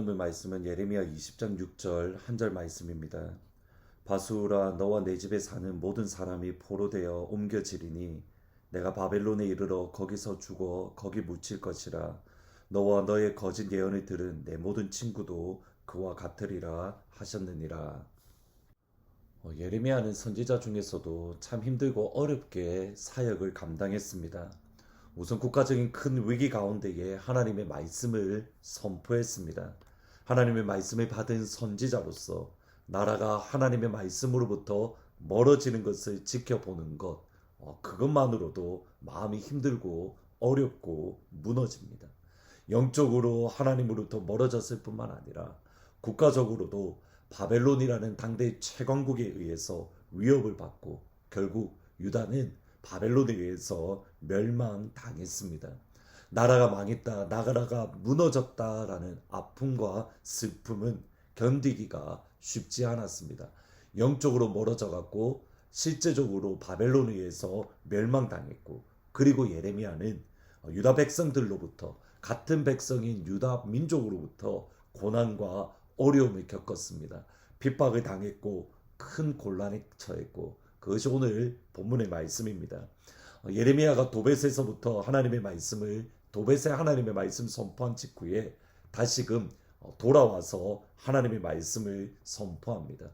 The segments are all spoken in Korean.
하나님의 말씀은 예레미야 20장 6절 한 절 말씀입니다. 바수라 너와 내 집에 사는 모든 사람이 포로되어 옮겨지리니 내가 바벨론에 이르러 거기서 죽어 거기 묻힐 것이라 너와 너의 거짓 예언을 들은 내 모든 친구도 그와 같으리라 하셨느니라. 어, 예레미야는 선지자 중에서도 참 힘들고 어렵게 사역을 감당했습니다. 우선 국가적인 큰 위기 가운데에 하나님의 말씀을 선포했습니다. 하나님의 말씀을 받은 선지자로서 나라가 하나님의 말씀으로부터 멀어지는 것을 지켜보는 것, 어, 그것만으로도 마음이 힘들고 어렵고 무너집니다. 영적으로 하나님으로부터 멀어졌을 뿐만 아니라 국가적으로도 바벨론이라는 당대 최강국에 의해서 위협을 받고 결국 유다는 바벨론에 의해서 멸망당했습니다. 나라가 망했다, 나라가 무너졌다라는 아픔과 슬픔은 견디기가 쉽지 않았습니다. 영적으로 멀어져 갖고 실제적으로 바벨론에 의해서 멸망당했고 그리고 예레미야는 유다 백성들로부터 같은 백성인 유다 민족으로부터 고난과 어려움을 겪었습니다. 핍박을 당했고 큰 곤란에 처했고 그것이 오늘 본문의 말씀입니다. 예레미야가 도벳에서부터 하나님의 말씀을 도벳에 하나님의 말씀 선포한 직후에 다시금 돌아와서 하나님의 말씀을 선포합니다.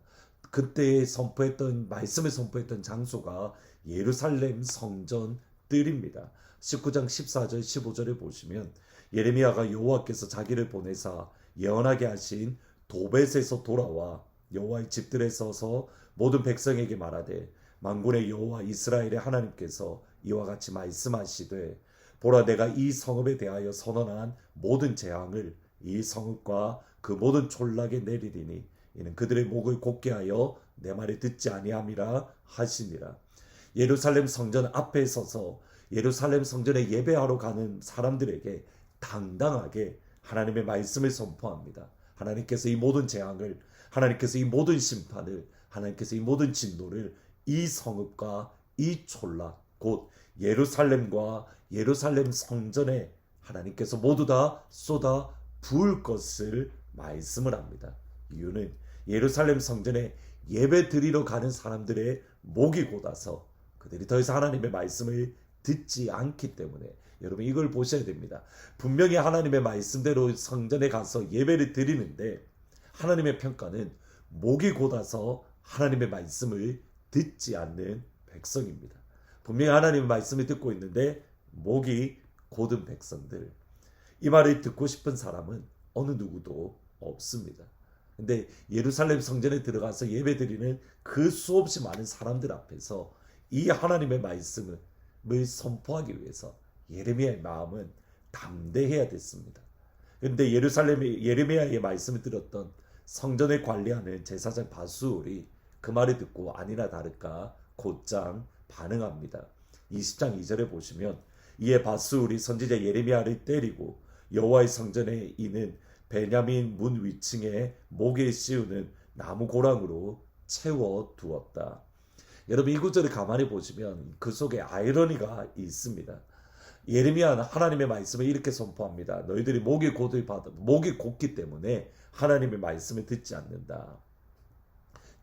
그때 선포했던 말씀을 선포했던 장소가 예루살렘 성전 뜰입니다. 19장 14절 15절에 보시면 예레미야가 여호와께서 자기를 보내사 예언하게 하신 도벳에서 돌아와 여호와의 집들에 서서 모든 백성에게 말하되 만군의 여호와 이스라엘의 하나님께서 이와 같이 말씀하시되 보라 내가 이 성읍에 대하여 선언한 모든 재앙을 이 성읍과 그 모든 촌락에 내리리니 이는 그들의 목을 곧게 하여 내 말을 듣지 아니함이라 하시니라 예루살렘 성전 앞에 서서 예루살렘 성전에 예배하러 가는 사람들에게 당당하게 하나님의 말씀을 선포합니다. 하나님께서 이 모든 재앙을 하나님께서 이 모든 심판을 하나님께서 이 모든 진노를 이 성읍과 이 촌락 곧 예루살렘과 예루살렘 성전에 하나님께서 모두 다 쏟아 부을 것을 말씀을 합니다. 이유는 예루살렘 성전에 예배 드리러 가는 사람들의 목이 곧아서 그들이 더 이상 하나님의 말씀을 듣지 않기 때문에 여러분 이걸 보셔야 됩니다. 분명히 하나님의 말씀대로 성전에 가서 예배를 드리는데 하나님의 평가는 목이 곧아서 하나님의 말씀을 듣지 않는 백성입니다. 분명히 하나님의 말씀을 듣고 있는데 목이 곧은 백성들. 이 말을 듣고 싶은 사람은 어느 누구도 없습니다. 근데 예루살렘 성전에 들어가서 예배드리는 그 수없이 많은 사람들 앞에서 이 하나님의 말씀을 선포하기 위해서 예레미야의 마음은 담대해야 됐습니다. 그런데 예루살렘의 예레미야의 말씀을 들었던 성전을 관리하는 제사장 바수울이 그 말을 듣고 아니나 다를까 곧장 반응합니다. 20장 2절에 보시면 이에 바수울이 선지자 예레미야를 때리고 여호와의 성전에 있는 베냐민 문 위층에 목에 씌우는 나무 고랑으로 채워 두었다. 여러분 이 구절을 가만히 보시면 그 속에 아이러니가 있습니다. 예레미야는 하나님의 말씀을 이렇게 선포합니다. 너희들이 목이 곧을 받아 목이 곧기 때문에 하나님의 말씀을 듣지 않는다.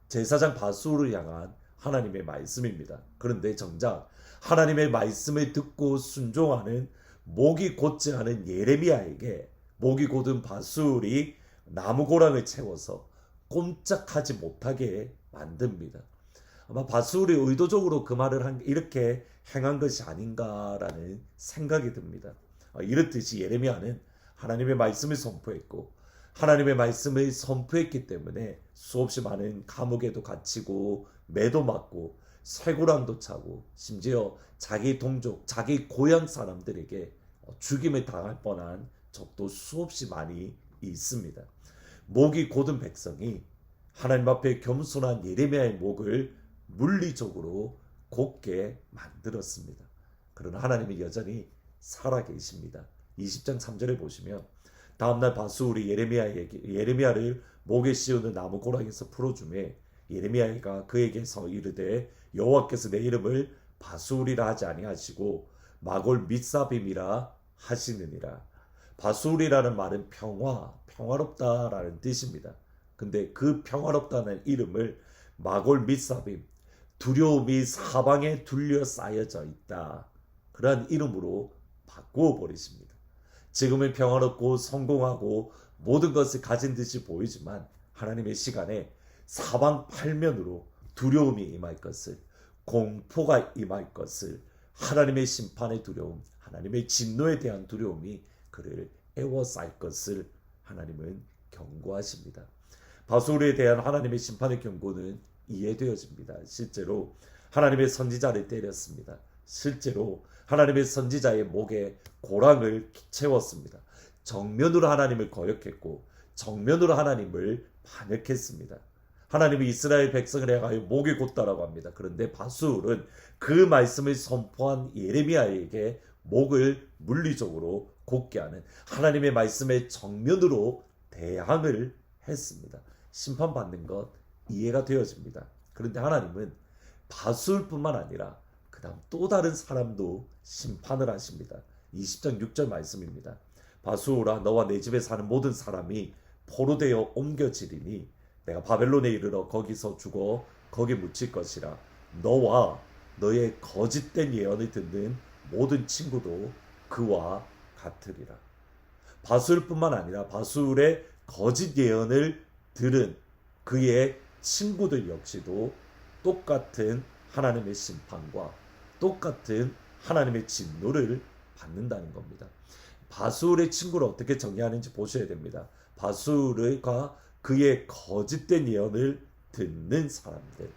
제사장 바수를 향한 하나님의 말씀입니다. 그런데 정작 하나님의 말씀을 듣고 순종하는 목이 곧지 않은 예레미야에게 목이 곧은 바술이 나무 고랑을 채워서 꼼짝하지 못하게 만듭니다. 아마 바술이 의도적으로 그 말을 한, 이렇게 행한 것이 아닌가라는 생각이 듭니다. 어, 이렇듯이 예레미야는 하나님의 말씀을 선포했고 하나님의 말씀을 선포했기 때문에 수없이 많은 감옥에도 갇히고 매도 맞고 쇠고랑도 차고 심지어 자기 동족, 자기 고향 사람들에게 죽임을 당할 뻔한 적도 수없이 많이 있습니다. 목이 곧은 백성이 하나님 앞에 겸손한 예레미야의 목을 물리적으로 곧게 만들었습니다. 그러나 하나님이 여전히 살아 계십니다. 20장 3절에 보시면 다음날 바수울이 예레미야에게 예레미야를 목에 씌우는 나무 고랑에서 풀어주매 예레미야가 그에게서 이르되 여호와께서 내 이름을 바수울이라 하지 아니하시고 마골 밑사빔이라 하시느니라 바술이라는 말은 평화, 평화롭다라는 뜻입니다. 근데 그 평화롭다는 이름을 마골 미사빔, 두려움이 사방에 둘러싸여져 있다. 그러한 이름으로 바꾸어 버리십니다. 지금은 평화롭고 성공하고 모든 것을 가진 듯이 보이지만 하나님의 시간에 사방 팔면으로 두려움이 임할 것을 공포가 임할 것을 하나님의 심판의 두려움, 하나님의 진노에 대한 두려움이 그를 애워쌀 것을 하나님은 경고하십니다. 바솔에 대한 하나님의 심판의 경고는 이해되어집니다. 실제로 하나님의 선지자를 때렸습니다. 실제로 하나님의 선지자의 목에 고랑을 채웠습니다. 정면으로 하나님을 거역했고 정면으로 하나님을 반역했습니다. 하나님이 이스라엘 백성을 향하여 목이 곧다라고 합니다. 그런데 바술은 그 말씀을 선포한 예레미야에게 목을 물리적으로 곧게 하는 하나님의 말씀에 정면으로 대항을 했습니다. 심판받는 것 이해가 되어집니다. 그런데 하나님은 바술뿐만 아니라 그 다음 또 다른 사람도 심판을 하십니다. 20장 6절 말씀입니다. 바수오라 너와 내 집에 사는 모든 사람이 포로되어 옮겨지리니 내가 바벨론에 이르러 거기서 죽어 거기 묻힐 것이라 너와 너의 거짓된 예언을 듣는 모든 친구도 그와 같으리라. 바술뿐만 아니라 바술의 거짓 예언을 들은 그의 친구들 역시도 똑같은 하나님의 심판과 똑같은 하나님의 진노를 받는다는 겁니다. 바술의 친구를 어떻게 정의하는지 보셔야 됩니다. 바술과 그의 거짓된 예언을 듣는 사람들.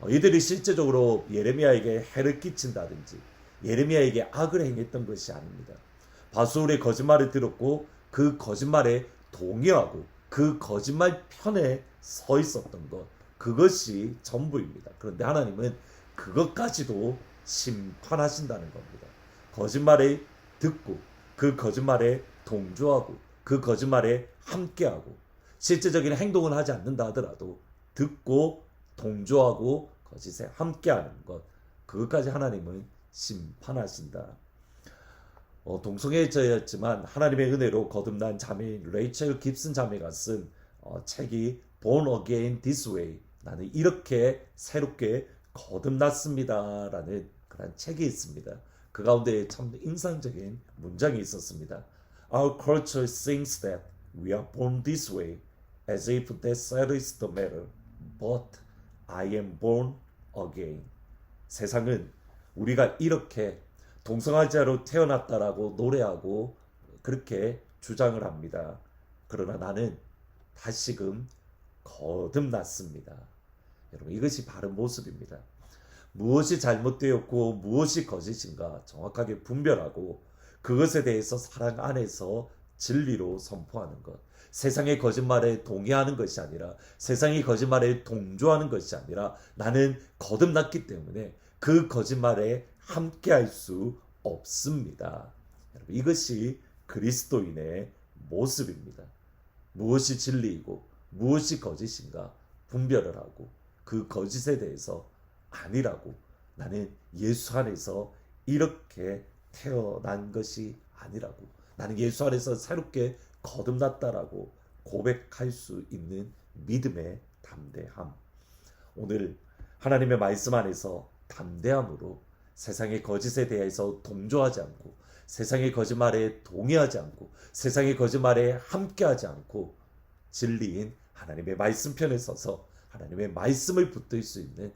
어, 이들이 실제적으로 예레미야에게 해를 끼친다든지 예레미야에게 악을 행했던 것이 아닙니다. 바술의 거짓말을 들었고 그 거짓말에 동의하고 그 거짓말 편에 서 있었던 것 그것이 전부입니다. 그런데 하나님은 그것까지도 심판하신다는 겁니다. 거짓말에 듣고 그 거짓말에 동조하고 그 거짓말에 함께하고 실제적인 행동을 하지 않는다 하더라도 듣고 동조하고 거짓에 함께하는 것 그것까지 하나님은 심판하신다. 어, 동성애자였지만 하나님의 은혜로 거듭난 자매인 레이첼 깁슨 자매가 쓴 어, 책이 Born Again This Way 나는 이렇게 새롭게 거듭났습니다라는 그런 책이 있습니다. 그 가운데 참 인상적인 문장이 있었습니다. Our culture thinks that we are born this way as if that settles the matter. But I am born again. 세상은 우리가 이렇게 동성애자로 태어났다라고 노래하고 그렇게 주장을 합니다. 그러나 나는 다시금 거듭났습니다. 여러분 이것이 바른 모습입니다. 무엇이 잘못되었고 무엇이 거짓인가 정확하게 분별하고 그것에 대해서 사랑 안에서 진리로 선포하는 것. 세상의 거짓말에 동의하는 것이 아니라 세상의 거짓말에 동조하는 것이 아니라 나는 거듭났기 때문에 그 거짓말에 함께 할 수 없습니다. 여러분 이것이 그리스도인의 모습입니다. 무엇이 진리이고 무엇이 거짓인가 분별을 하고 그 거짓에 대해서 아니라고 나는 예수 안에서 이렇게 태어난 것이 아니라고 나는 예수 안에서 새롭게 거듭났다라고 고백할 수 있는 믿음의 담대함. 오늘 하나님의 말씀 안에서 담대함으로 세상의 거짓에 대해서 동조하지 않고 세상의 거짓말에 동의하지 않고 세상의 거짓말에 함께하지 않고 진리인 하나님의 말씀 편에 서서 하나님의 말씀을 붙들 수 있는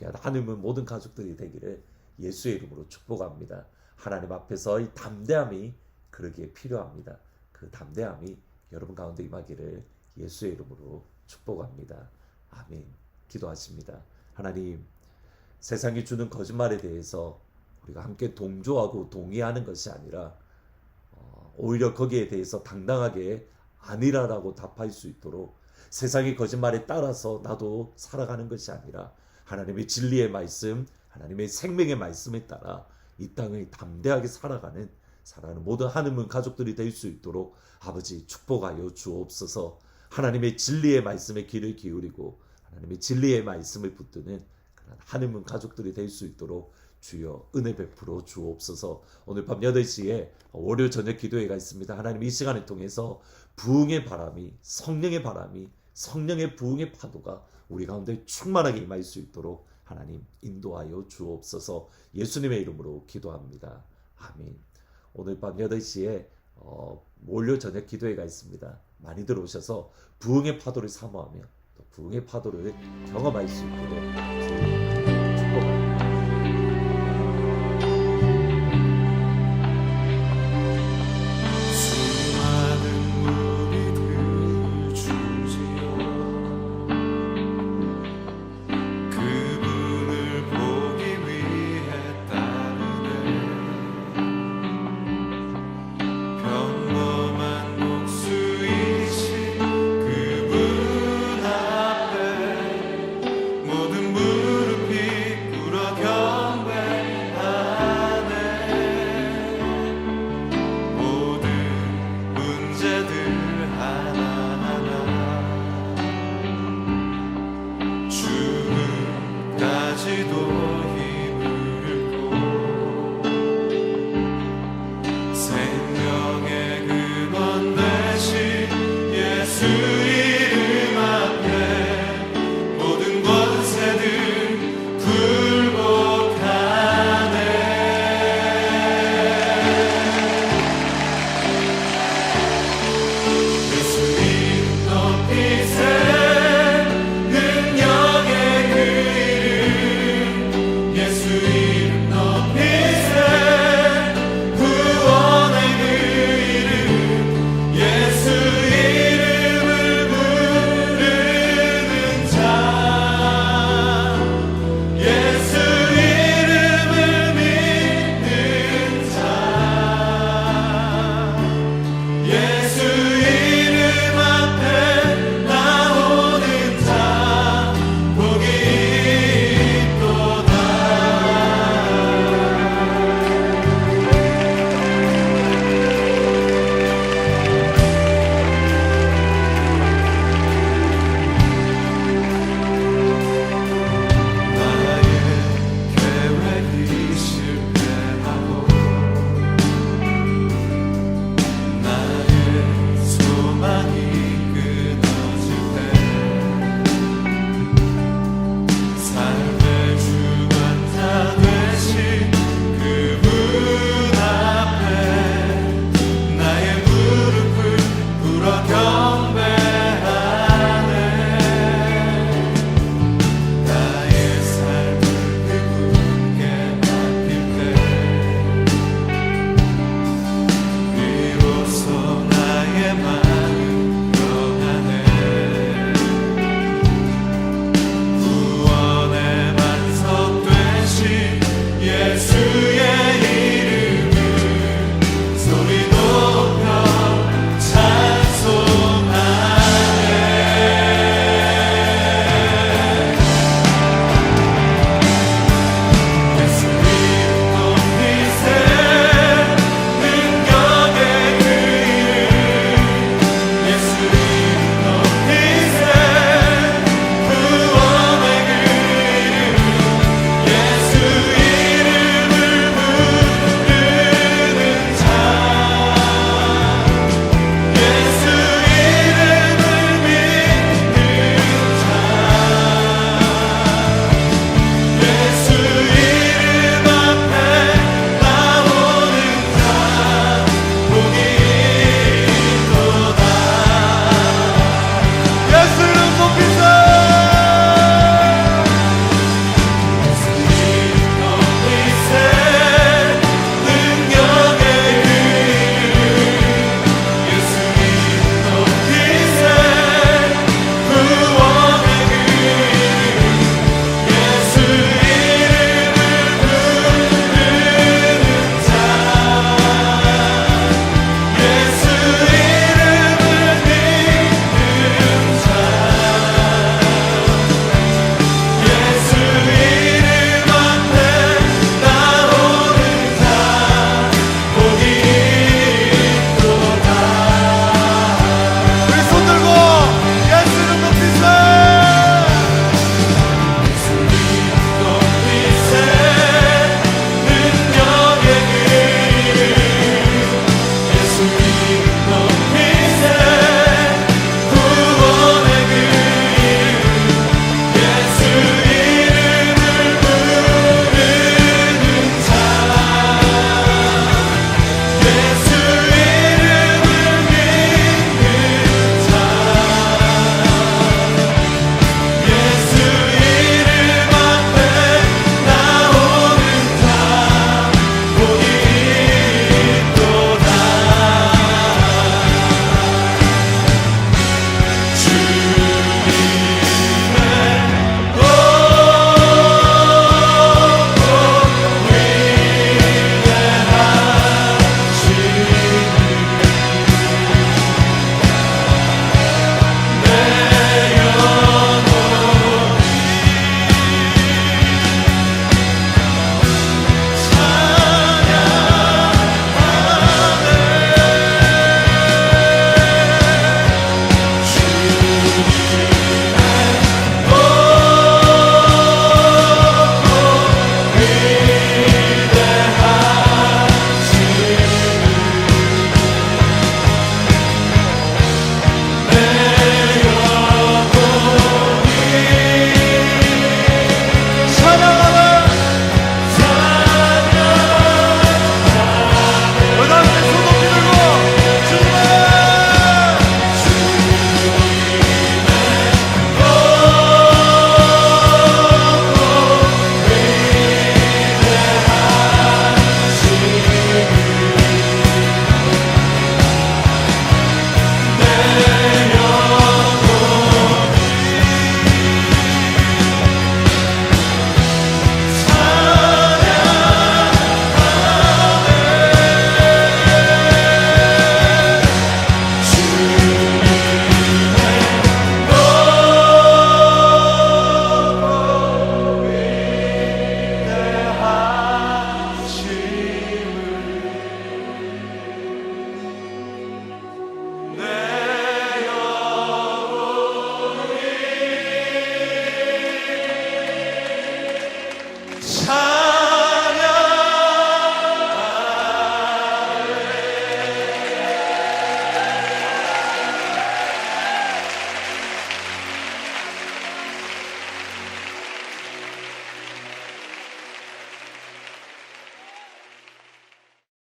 귀한 하나님의 모든 가족들이 되기를 예수의 이름으로 축복합니다. 하나님 앞에서 이 담대함이 그러기에 필요합니다. 그 담대함이 여러분 가운데 임하기를 예수의 이름으로 축복합니다. 아멘. 기도하십니다. 하나님, 세상이 주는 거짓말에 대해서 우리가 함께 동조하고 동의하는 것이 아니라 어, 오히려 거기에 대해서 당당하게 아니라라고 답할 수 있도록 세상의 거짓말에 따라서 나도 살아가는 것이 아니라 하나님의 진리의 말씀, 하나님의 생명의 말씀에 따라 이 땅을 담대하게 살아가는 살아가는 모든 하늘문 가족들이 될 수 있도록 아버지 축복하여 주옵소서. 하나님의 진리의 말씀에 귀를 기울이고 하나님의 진리의 말씀을 붙드는 하늘문 가족들이 될 수 있도록 주여 은혜 베풀어 주옵소서 오늘 밤 8시에 월요 저녁 기도회가 있습니다. 하나님 이 시간을 통해서 부흥의 바람이 성령의 바람이 성령의 부흥의 파도가 우리 가운데 충만하게 임할 수 있도록 하나님 인도하여 주옵소서 예수님의 이름으로 기도합니다. 아멘. 오늘 밤 8시에 어, 월요 저녁 기도회가 있습니다. 많이 들어오셔서 부흥의 파도를 사모하며 또 부흥의 파도를 경험할 수 있도록 주 축복합니다.